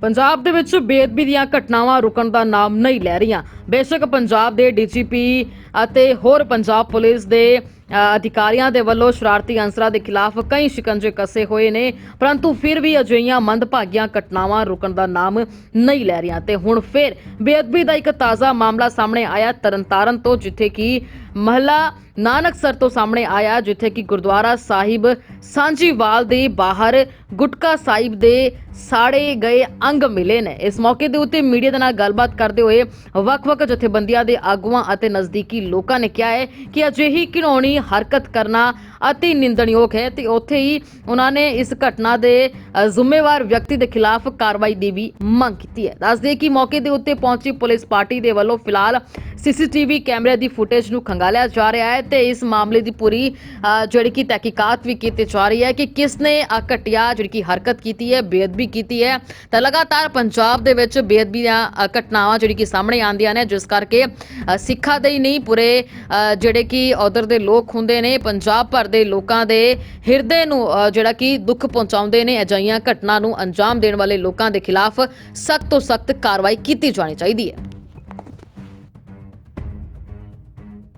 ਪੰਜਾਬ ਦੇ ਵਿੱਚ ਬੇਅਦਬੀ ਦੀਆਂ ਘਟਨਾਵਾਂ ਰੁਕਣ ਦਾ ਨਾਮ ਨਹੀਂ ਲੈ ਰਹੀਆਂ। ਬੇਸ਼ੱਕ ਪੰਜਾਬ ਦੇ ਡੀਜੀਪੀ ਅਤੇ ਹੋਰ ਪੰਜਾਬ ਪੁਲਿਸ ਦੇ ਅਧਿਕਾਰੀਆਂ ਦੇ ਵੱਲੋਂ ਸ਼ਰਾਰਤੀ ਅੰਸਰਾਂ ਦੇ ਖਿਲਾਫ ਕਈ ਸ਼ਿਕੰਜੇ ਕੱਸੇ ਹੋਏ ਨੇ, ਪਰੰਤੂ ਫਿਰ ਵੀ ਅਜਿਹੀਆਂ ਮੰਦਭਾਗੀਆਂ ਘਟਨਾਵਾਂ ਰੁਕਣ ਦਾ ਨਾਮ ਨਹੀਂ ਲੈ ਰਹੀਆਂ ਤੇ ਹੁਣ ਫਿਰ ਬੇਅਦਬੀ ਦਾ ਇੱਕ ਤਾਜ਼ਾ ਮਾਮਲਾ ਸਾਹਮਣੇ ਆਇਆ ਤਰਨਤਾਰਨ ਤੋਂ, ਜਿੱਥੇ ਕਿ ਮਹਲਾ ਨਾਨਕਸਰ ਤੋਂ ਸਾਹਮਣੇ ਆਇਆ, ਜਿੱਥੇ ਕਿ ਗੁਰਦੁਆਰਾ ਸਾਹਿਬ ਸਾਂਝੀਵਾਲ ਦੇ ਬਾਹਰ ਗੁਟਕਾ ਸਾਹਿਬ ਦੇ ਸਾੜੇ ਗਏ ਅੰਗ ਮਿਲੇ ਨੇ। ਇਸ ਮੌਕੇ ਦੇ ਉੱਤੇ ਮੀਡੀਆ ਦੇ ਨਾਲ ਗੱਲਬਾਤ ਕਰਦੇ ਹੋਏ ਵੱਖ-ਵੱਖ ਜਥੇਬੰਦੀਆਂ ਦੇ ਆਗੂਆਂ ਅਤੇ ਨਜ਼ਦੀਕੀ ਲੋਕਾਂ ਨੇ ਕਿਹਾ ਹੈ ਕਿ ਅਜਿਹੀ ਘਿਨੌਣੀ ਹਰਕਤ ਕਰਨਾ ਅਤੀ ਨਿੰਦਣਯੋਗ ਹੈ ਤੇ ਉੱਥੇ ਹੀ ਉਹਨਾਂ ਨੇ ਇਸ ਘਟਨਾ ਦੇ ਅ, ਜ਼ਿੰਮੇਵਾਰ ਵਿਅਕਤੀ ਦੇ ਖਿਲਾਫ ਕਾਰਵਾਈ ਦੀ ਵੀ ਮੰਗ ਕੀਤੀ ਹੈ। ਦੱਸਦੇ ਕਿ ਮੌਕੇ ਦੇ ਉੱਤੇ ਪਹੁੰਚੀ ਪੁਲਿਸ ਪਾਰਟੀ ਦੇ ਵੱਲੋਂ ਫਿਲਹਾਲ ਸੀਸੀਟੀਵੀ ਕੈਮਰੇ ਦੀ ਫੁਟੇਜ ਨੂੰ ਖੰਗਾਲਿਆ ਜਾ ਰਿਹਾ ਹੈ ਤੇ ਇਸ ਮਾਮਲੇ ਦੀ ਪੂਰੀ ਜਿਹੜੀ ਕਿ ਤਹਿਕੀਕਾਤ ਵੀ ਕੀਤੀ ਜਾ ਰਹੀ ਹੈ ਕਿ ਕਿਸ ਨੇ ਆ ਘਟਿਆ ਜਿਹੜੀ ਕਿ ਹਰਕਤ ਕੀਤੀ ਹੈ ਬੇਅਦਬੀ ਕੀਤੀ ਹੈ। ਤਾਂ ਲਗਾਤਾਰ ਪੰਜਾਬ ਦੇ ਵਿੱਚ ਬੇਅਦਬੀ ਦੀਆਂ ਘਟਨਾਵਾਂ ਜਿਹੜੀ ਕਿ ਸਾਹਮਣੇ ਆਉਂਦੀਆਂ ਨੇ ਜਿਸ ਕਰਕੇ ਸਿੱਖਾਂ ਦੇ ਹੀ ਨਹੀਂ ਪੂਰੇ ਜਿਹੜੇ ਕਿ ਉਧਰ ਦੇ ਲੋਕ ਹੁੰਦੇ ਨੇ ਪੰਜਾਬ ਭਰ ਦੇ ਲੋਕਾਂ ਦੇ ਹਿਰਦੇ ਨੂੰ ਜਿਹੜਾ ਕਿ ਦੁੱਖ ਪਹੁੰਚਾਉਂਦੇ ਨੇ ਅਜਿਹੀਆਂ ਘਟਨਾ ਨੂੰ ਅੰਜਾਮ ਦੇਣ ਵਾਲੇ ਲੋਕਾਂ ਦੇ ਖਿਲਾਫ ਸਖਤ ਤੋਂ ਸਖਤ ਕਾਰਵਾਈ ਕੀਤੀ ਜਾਣੀ ਚਾਹੀਦੀ ਹੈ।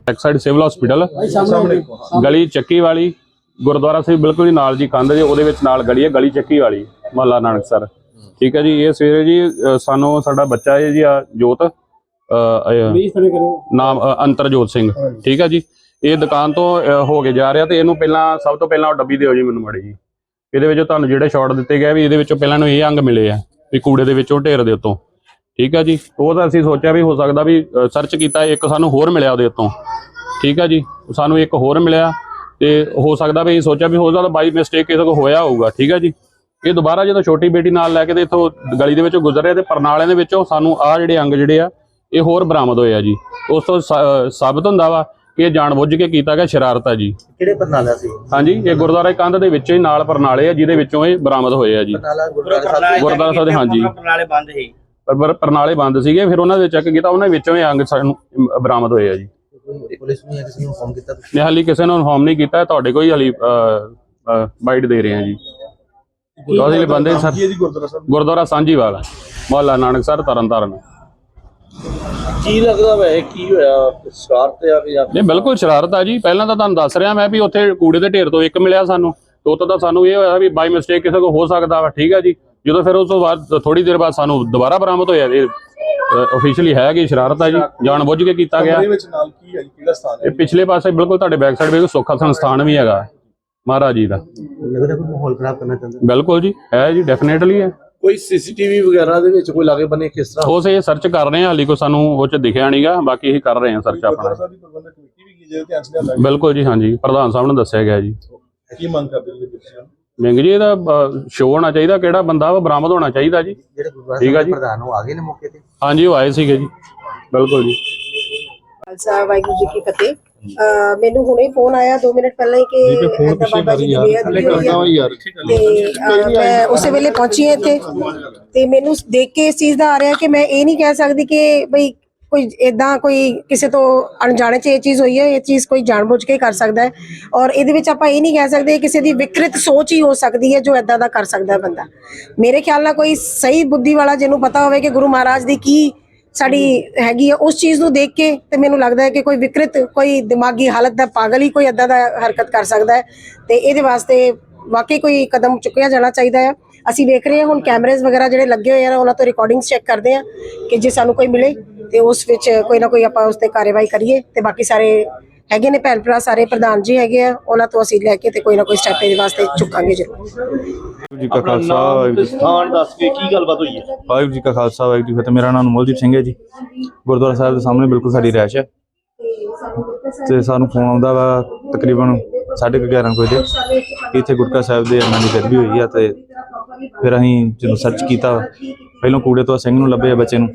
ਬੈਕ ਸਾਈਡ ਸਿਵਲ ਹਸਪੀਟਲ ਗਲੀ ਚੱਕੀ ਵਾਲੀ ਗੁਰਦੁਆਰਾ ਸਾਹਿਬ ਬਿਲਕੁਲ ਹੀ ਨਾਲ ਜੀ ਕੰਧ ਜੀ ਉਹਦੇ ਵਿੱਚ ਨਾਲ ਗਲੀ ਹੈ ਗਲੀ ਚੱਕੀ ਵਾਲੀ ਮਹੱਲਾ ਨਾਨਕਸਰ ਠੀਕ ਹੈ ਜੀ ਇਹ ਸਵੇਰੇ ਜੀ ਸਾਨੂੰ ਸਾਡਾ ਬੱਚਾ ਹੈ ਜੀ ਆ ਜੋਤ ਨਾਮ ਅੰਤਰਜੋਤ ਸਿੰਘ। ਠੀਕ ਹੈ ਜੀ ਇਹ ਦੁਕਾਨ ਤੋਂ ਹੋ ਕੇ ਜਾ ਰਿਹਾ ਤੇ ਇਹਨੂੰ ਪਹਿਲਾਂ, ਸਭ ਤੋਂ ਪਹਿਲਾਂ ਉਹ ਡੱਬੀ ਦਿਓ ਜੀ ਮੈਨੂੰ ਮੜੀ ਜੀ। ਇਹਦੇ ਵਿੱਚੋਂ ਤੁਹਾਨੂੰ ਜਿਹੜੇ ਸ਼ਾਟ ਦਿੱਤੇ ਗਏ ਵੀ ਇਹਦੇ ਵਿੱਚੋਂ ਪਹਿਲਾਂ ਨੂੰ ਇਹ ਅੰਗ ਮਿਲੇ ਆ, ਵੀ ਕੂੜੇ ਦੇ ਵਿੱਚੋਂ ਢੇਰ ਦੇ ਉੱਤੋਂ। ਠੀਕ ਆ ਜੀ? ਉਹ ਤਾਂ ਅਸੀਂ ਸੋਚਿਆ ਵੀ ਹੋ ਸਕਦਾ ਵੀ ਸਰਚ ਕੀਤਾ, ਇੱਕ ਸਾਨੂੰ ਹੋਰ ਮਿਲਿਆ ਉਹਦੇ ਉੱਤੋਂ। ਠੀਕ ਆ ਜੀ? ਸਾਨੂੰ ਇੱਕ ਹੋਰ ਮਿਲਿਆ ਤੇ ਹੋ ਸਕਦਾ ਵੀ ਇਹ ਸੋਚਿਆ ਵੀ ਹੋ ਸਕਦਾ ਬਾਈ ਮਿਸਟੇਕ ਕਿਸੇ ਕੋ ਹੋਇਆ ਹੋਊਗਾ। ਠੀਕ ਆ ਜੀ? ਇਹ ਦੁਬਾਰਾ ਜਦੋਂ ਛੋਟੀ ਬੇਟੀ ਨਾਲ ਲੈ ਕੇ ਤੇ ਇਥੋਂ ਗਲੀ ਦੇ ਵਿੱਚੋਂ ਗੁਜ਼ਰ ਰਿਹਾ ਤੇ ਪਰਨਾਲਿਆਂ ਦੇ ਵਿੱਚੋਂ ਸਾਨੂੰ ਆਹ ਜਿਹੜੇ ਅੰਗ ਜਿਹੜੇ ਆ, ਇਹ ਹੋਰ ਬਰਾਮਦ ਹੋਏ ਆ ਜੀ। ਉਸ ਤੋਂ ਸ- ਸਾਬਤ ਹੁੰਦਾ ਵਾ ਇਹ ਜਾਣਬੁੱਝ ਕੇ ਕੀਤਾ ਗਿਆ ਸ਼ਰਾਰਤ ਆ ਜੀ। ਕਿਹੜੇ ਪਰਨਾਲਾ ਸੀ? ਹਾਂਜੀ ਇਹ ਗੁਰਦੁਆਰਾ ਕੰਧ ਦੇ ਵਿੱਚ ਹੀ ਨਾਲ ਪਰਨਾਲੇ ਆ ਜਿਹਦੇ ਵਿੱਚੋਂ ਇਹ ਬਰਾਮਦ ਹੋਏ ਆ ਜੀ। ਗੁਰਦੁਆਰਾ ਸਾਹਿਬ ਗੁਰਦੁਆਰਾ ਸਾਹਿਬ ਦੇ ਹਾਂਜੀ। ਪਰਨਾਲੇ ਬੰਦ ਸੀ। ਪਰ- ਪਰਨਾਲੇ ਬੰਦ ਸੀਗੇ ਫਿਰ ਉਹਨਾਂ ਦੇ ਚੈੱਕ ਕੀਤਾ ਉਹਨਾਂ ਵਿੱਚੋਂ ਇਹ ਅੰਗ ਸਾਨੂੰ ਬਰਾਮਦ ਹੋਏ ਆ ਜੀ। ਪੁਲਿਸ ਨੂੰ ਜਾਂ ਕਿਸੇ ਨੂੰ ਫੋਨ ਕੀਤਾ ਤੁਸੀਂ? ਹਾਲੀ ਕਿਸੇ ਨੂੰ ਇਨਫੋਰਮ ਨਹੀਂ ਕੀਤਾ ਤੁਹਾਡੇ ਕੋਈ ਹਾਲੀ ਬਾਈਟ ਦੇ ਰਹੇ ਆ ਜੀ। ਅਸੀਂ ਬੰਦੇ ਸਰ ਗੁਰਦੁਆਰਾ ਸਾਂਝੀਵਾਲ ਮੁਹੱਲਾ ਨਾਨਕਸਰ ਤਰਨਤਾਰਨ। ਕੀ ਲੱਗਦਾ ਵੈ ਕੀ ਹੋਇਆ? ਸ਼ਰਾਰਤ ਆ ਕਿ ਜਾਂ ਨਹੀਂ ਬਿਲਕੁਲ ਸ਼ਰਾਰਤ ਆ ਜੀ। ਪਹਿਲਾਂ ਤਾਂ ਤੁਹਾਨੂੰ ਦੱਸ ਰਿਹਾ ਮੈਂ ਵੀ ਉੱਥੇ ਕੂੜੇ ਦੇ ਢੇਰ ਤੋਂ ਇੱਕ ਮਿਲਿਆ ਸਾਨੂੰ। ਤੇ ਤਾਂ ਸਾਨੂੰ ਇਹ ਹੋਇਆ ਵੀ ਬਾਈ ਮਿਸਟੇਕ ਕਿਸੇ ਕੋ ਹੋ ਸਕਦਾ ਵਾ ਠੀਕ ਹੈ ਜੀ। ਜਦੋਂ ਫਿਰ ਉਸ ਤੋਂ ਬਾਅਦ ਥੋੜੀ ਦੇਰ ਬਾਅਦ ਸਾਨੂੰ ਦੁਬਾਰਾ ਬਰਾਮਦ ਹੋਇਆ ਇਹ ਅਫੀਸ਼ੀਅਲੀ ਹੈ ਕਿ ਸ਼ਰਾਰਤ ਆ ਜੀ ਜਾਣ ਬੁੱਝ ਕੇ ਕੀਤਾ ਗਿਆ। ਕਮਰੇ ਵਿੱਚ ਨਾਲ ਕੀ ਹੈ ਜੀ? ਕਿਹੜਾ ਸਥਾਨ ਹੈ? ਇਹ ਪਿਛਲੇ ਪਾਸੇ ਬਿਲਕੁਲ ਤੁਹਾਡੇ ਬੈਕ ਸਾਈਡ ਵੇਖੋ ਸੁੱਖਾ ਸੰਸਥਾਨ ਵੀ ਹੈਗਾ। ਮਹਾਰਾਜ ਜੀ ਦਾ। ਲੱਗਦਾ ਕੋਈ ਮਾਹੌਲ ਖਰਾਬ ਕਰਨਾ ਚਾਹੁੰਦੇ ਬਿਲਕੁਲ ਜੀ ਹੈ ਜੀ ਡੈਫੀਨੇਟਲੀ ਹੈ। ਕੋਈ ਸੀਸੀਟੀਵੀ ਵਗੈਰਾ ਦੇ ਵਿੱਚ ਕੋਈ ਲਾਗੇ ਬਨੇ ਕਿਸ ਤਰ੍ਹਾਂ? ਉਸ ਇਹ ਸਰਚ ਕਰ ਰਹੇ ਹਾਂ ਹਾਲੀ ਕੋ ਸਾਨੂੰ ਉਹ ਚ ਦਿਖਿਆ ਨਹੀਂਗਾ ਬਾਕੀ ਅਸੀਂ ਕਰ ਰਹੇ ਹਾਂ ਸਰਚ ਆਪਣਾ। ਬਿਲਕੁਲ ਜੀ ਹਾਂਜੀ। ਪ੍ਰਧਾਨ ਸਾਹਿਬ ਨੇ ਦੱਸਿਆ ਗਿਆ ਜੀ। ਕੀ ਮੰਗ ਕਰਦੇ ਜੀ ਤੁਸੀਂ? ਮਿੰਗ ਜੀ ਇਹਦਾ ਸ਼ੋਅ ਹੋਣਾ ਚਾਹੀਦਾ ਕਿਹੜਾ ਬੰਦਾ ਵਾ ਬਰਾਮਦ ਹੋਣਾ ਚਾਹੀਦਾ ਜੀ। ਠੀਕ ਆ ਜੀ। ਪ੍ਰਧਾਨ ਉਹ ਆ ਗਏ ਨੇ ਮੌਕੇ ਤੇ? ਹਾਂਜੀ ਉਹ ਆਏ ਸੀਗੇ ਜੀ। ਬਿਲਕੁਲ ਜੀ। ਖਾਲਸਾ ਵਾਹਿਗੁਰੂ ਜੀ ਕੀ ਫਤਿਹ। ਮੈਨੂੰ ਹੁਣੇ ਫੋਨ ਆਇਆ 2 ਮਿੰਟ ਪਹਿਲਾਂ ਹੀ ਕਿ ਬਾਬਾ ਜੀ ਦੀ ਤੇ ਮੈਂ ਉਸੇ ਵੇਲੇ ਪਹੁੰਚੀ ਹਾਂ ਇੱਥੇ ਤੇ ਮੈਨੂੰ ਦੇਖ ਕੇ ਇਸ ਚੀਜ਼ ਦਾ ਆ ਰਿਹਾ ਕਿ ਮੈਂ ਇਹ ਨਹੀਂ ਕਹਿ ਸਕਦੀ ਕਿ ਬਈ ਕੋਈ ਇਦਾਂ ਕੋਈ ਕਿਸੇ ਤੋਂ ਅਣਜਾਣੇ ਚ ਇਹ ਚੀਜ਼ ਹੋਈ ਹੈ ਇਹ ਚੀਜ਼ ਕੋਈ ਜਾਣਬੁੱਝ ਕੇ ਕਰ ਸਕਦਾ ਹੈ ਔਰ ਇਹਦੇ ਵਿੱਚ ਆਪਾਂ ਇਹ ਨਹੀਂ ਕਹਿ ਸਕਦੇ ਕਿਸੇ ਦੀ ਵਿਕਰਿਤ ਸੋਚ ਹੀ ਹੋ ਸਕਦੀ ਹੈ ਜੋ ਇਦਾਂ ਦਾ ਕਰ ਸਕਦਾ ਹੈ ਬੰਦਾ। ਮੇਰੇ ਖਿਆਲ ਨਾਲ ਕੋਈ ਸਹੀ ਬੁੱਧੀ ਵਾਲਾ ਜਿਹਨੂੰ ਪਤਾ ਹੋਵੇ ਕਿ ਗੁਰੂ ਮਹਾਰਾਜ ਦੀ ਕੀ ਸਾਡੀ ਹੈਗੀ ਆ, ਉਸ ਚੀਜ਼ ਨੂੰ ਦੇਖ ਕੇ ਤੇ ਮੈਨੂੰ ਲੱਗਦਾ ਹੈ ਕਿ ਕੋਈ ਵਿਕਰਿਤ, ਕੋਈ ਦਿਮਾਗੀ ਹਾਲਤ ਦਾ ਪਾਗਲ ਹੀ ਕੋਈ ਏਦਾਂ ਦਾ ਹਰਕਤ ਕਰ ਸਕਦਾ ਹੈ। ਤੇ ਇਹਦੇ ਵਾਸਤੇ ਵਾਕਈ ਕੋਈ ਕਦਮ ਚੁੱਕਿਆ ਜਾਣਾ ਚਾਹੀਦਾ ਹੈ। ਅਸੀਂ ਵੇਖ ਰਹੇ ਹਾਂ ਹੁਣ ਕੈਮਰੇਜ਼ ਵਗੈਰਾ ਜਿਹੜੇ ਲੱਗੇ ਹੋਏ ਆ, ਉਹਨਾਂ ਤੋਂ ਰਿਕਾਰਡਿੰਗਸ ਚੈੱਕ ਕਰਦੇ ਆ ਕਿ ਜੇ ਸਾਨੂੰ ਕੋਈ ਮਿਲੇ ਤੇ ਉਸ ਵਿੱਚ ਕੋਈ ਨਾ ਕੋਈ ਆਪਾਂ ਉਸ ਤੇ ਕਾਰਵਾਈ ਕਰੀਏ ਤੇ ਬਾਕੀ ਸਾਰੇ ਹੈਗੇ ਨੇ ਭੈਣ ਭਰਾ ਸਾਰੇ ਪ੍ਰਧਾਨ ਜੀ ਹੈਗੇ ਆ ਉਹਨਾਂ ਤੋਂ ਅਸੀਂ ਲੈ ਕੇ ਤੇ ਕੋਈ ਨਾ ਕੋਈ ਸਟੈਪ ਇਹਦੇ ਵਾਸਤੇ ਚੁੱਕਾਂਗੇ ਜ਼ਰੂਰ। ਵਾਹਿਗੁਰੂ ਜੀ ਕਾ ਖਾਲਸਾ ਵਾਹਿਗੁਰੂ ਜੀ- ਸਥਾਨ ਦੱਸ ਕੇ ਕੀ ਗੱਲਬਾਤ ਹੋਈ ਹੈ? ਵਾਹਿਗੁਰੂ ਜੀ ਕਾ ਖਾਲਸਾ ਵਾਹਿਗੁਰੂ ਜੀ ਕੀ ਫਤਿਹ। ਮੇਰਾ ਨਾਮ ਅਨਮੋਲਦੀਪ ਸਿੰਘ ਹੈ ਜੀ। ਗੁਰਦੁਆਰਾ ਸਾਹਿਬ ਦੇ ਸਾਹਮਣੇ ਬਿਲਕੁਲ ਸਾਡੀ ਰਿਹਾਇਸ਼ ਹੈ। ਤੇ ਸਾਨੂੰ ਫੋਨ ਆਉਂਦਾ ਵਾ ਤਕਰੀਬਨ 11:30 ਵਜੇ ਕਿ ਇੱਥੇ ਗੁਰਕਾ ਸਾਹਿਬ ਦੇ ਅੰਨਾਂ ਦੀ ਗਰਬੀ ਹੋਈ ਆ ਤੇ ਫਿਰ ਅਸੀਂ ਜਦੋਂ ਸਰਚ ਕੀਤਾ ਪਹਿਲਾਂ ਕੂੜੇ ਤੋਂ ਸਿੰਘ ਨੂੰ ਲੱਭਿਆ ਬੱਚੇ ਨੂੰ।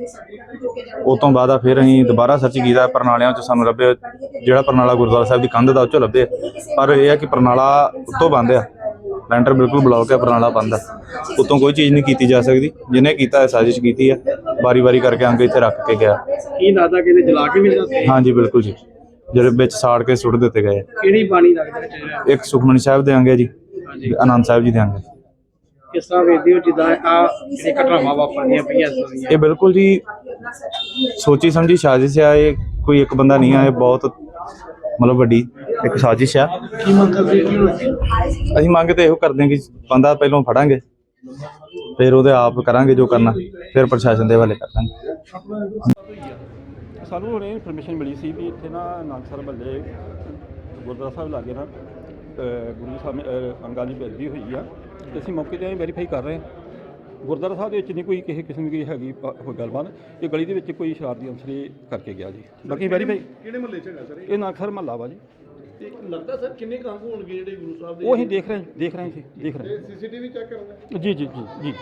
ਤੋਂ ਬਾਅਦ ਆ ਫਿਰ ਅਸੀਂ ਦੁਬਾਰਾ ਸਰਚ ਕੀਤਾ ਪਰਨਾਲਿਆਂ 'ਚ ਸਾਨੂੰ ਲੱਭਿਆ। ਜਿਹੜਾ ਪਰਨਾਲਾ ਗੁਰਦੁਆਰਾ ਸਾਹਿਬ ਦੀ ਕੰਧ ਦਾ ਉਹ 'ਚੋਂ ਲੱਭਿਆ ਪਰ ਇਹ ਆ ਕਿ ਪਰਨਾਲਾ ਉੱਤੋਂ ਬੰਦ ਆ। ਲੈਂਟਰ ਬਿਲਕੁਲ ਬਲੌਕ ਹੈ ਪਰਨਾਲਾ ਬੰਦ ਆ। ਉੱਤੋਂ ਕੋਈ ਚੀਜ਼ ਨਹੀਂ ਕੀਤੀ ਜਾ ਸਕਦੀ। ਜਿਹਨੇ ਕੀਤਾ ਹੈ ਸਾਜ਼ਿਸ਼ ਕੀਤੀ ਹੈ ਵਾਰੀ-ਵਾਰੀ ਕਰਕੇ ਅੰਗ ਇੱਥੇ ਰੱਖ ਕੇ ਗਿਆ। ਕੀ ਲੱਗਦਾ ਕਿ ਇਹਨੇ ਜਲਾ ਕੇ ਵੀ ਜਾਂਦੇ ਹਾਂਜੀ ਬਿਲਕੁਲ ਜੀ। ਜਿਹੜੇ ਵਿੱਚ ਸਾੜ ਕੇ ਸੁੱਟ ਦਿੱਤੇ ਗਏ। ਕਿਹੜੀ ਬਾਣੀ ਲੱਗਦਾ ਇੱਕ ਸੁਖਮਨੀ ਸਾਹਿਬ ਦੇ ਅੰਗ ਹੈ ਜੀ। ਆਨੰਦ ਸਾਹਿਬ ਜੀ ਦੇ ਅੰਗ ਹੈ। ਕਿਸ ਤਰ੍ਹਾਂ ਵੇਖਦੇ ਹੋ ਜਿੱਦਾਂ ਆ ਜਿਹੜੇ ਘਟਨਾਵਾਂ ਵਾਪਰਦੀਆਂ ਪਈਆਂ ਇਸ ਦੀਆਂ ਇਹ ਬਿਲਕੁਲ ਜੀ ਸੋਚੀ ਸਮਝੀ ਸਾਜ਼ਿਸ਼ ਆ। ਇਹ ਕੋਈ ਇੱਕ ਬੰਦਾ ਨਹੀਂ ਆ ਇਹ ਬਹੁਤ ਮਤਲਬ ਵੱਡੀ ਇੱਕ ਸਾਜ਼ਿਸ਼ ਆ। ਕੀ ਮੰਗ ਕਰਦੇ ਹੋ ਅਸੀਂ ਮੰਗ ਤੇ ਇਹੋ ਕਰਦੇ ਹਾਂ ਕਿ ਬੰਦਾ ਪਹਿਲਾਂ ਫੜਾਂਗੇ ਫਿਰ ਉਹਦੇ ਆਪ ਕਰਾਂਗੇ ਜੋ ਕਰਨਾ ਫਿਰ ਪ੍ਰਸ਼ਾਸਨ ਦੇ ਹਵਾਲੇ ਕਰ ਦਾਂਗੇ। ਸਾਨੂੰ ਹੁਣੇ ਇਨਫੋਰਮੇਸ਼ਨ ਮਿਲੀ ਸੀ ਵੀ ਇੱਥੇ ਨਾ ਨਾਨਕਸਰ ਮੱਲੇ ਗੁਰਦੁਆਰਾ ਸਾਹਿਬ ਲਾਗੇ ਨਾ ਗੁਰੂ ਸਾਹਿਬ ਅਹ ਅੰਗਾਂ ਦੀ ਬੇਦਬੀ ਹੋਈ ਆ। ਤੇ ਅਸੀਂ ਮੌਕੇ ਤੇ ਵੈਰੀਫਾਈ ਕਰ ਰਹੇ ਹਾਂ। ਗੁਰਦੁਆਰਾ ਸਾਹਿਬ ਦੇ ਵਿੱਚ ਨਹੀਂ ਕੋਈ ਕਿਸੇ ਕਿਸਮ ਦੀ ਹੈਗੀ ਪ- ਕੋਈ ਗੱਲਬਾਤ ਇਹ ਗਲੀ ਦੇ ਵਿੱਚ ਕੋਈ ਸ਼ਰਾਰਤੀ ਅਨਸਰ ਇਹ ਕਰਕੇ ਗਿਆ ਜੀ। ਬਾਕੀ ਵੈਰੀਫਾਈ ਕਿਹੜੇ ਮਹੱਲੇ ਚ ਹੈਗਾ ਸਰ ਇਹ? ਨਾਨਕਸਰ ਮਹੱਲਾ ਵਾ ਜੀ। ਤੇ ਲੱਗਦਾ ਸਰ ਕਿੰਨੇ ਕਾਬੂ ਹੋਣਗੇ ਜਿਹੜੇ ਗੁਰੂ ਸਾਹਿਬ ਦੇ ਉਹ ਅਸੀਂ ਦੇਖ ਰਹੇ ਹਾਂ ਦੇਖ ਰਹੇ ਜੀ ਦੇਖ ਰਹੇ ਸੀਸੀਟੀਵੀ ਚੈੱਕ ਕਰਨਾ ਹਾਂ ਜੀ ਜੀ ਜੀ ਜੀ।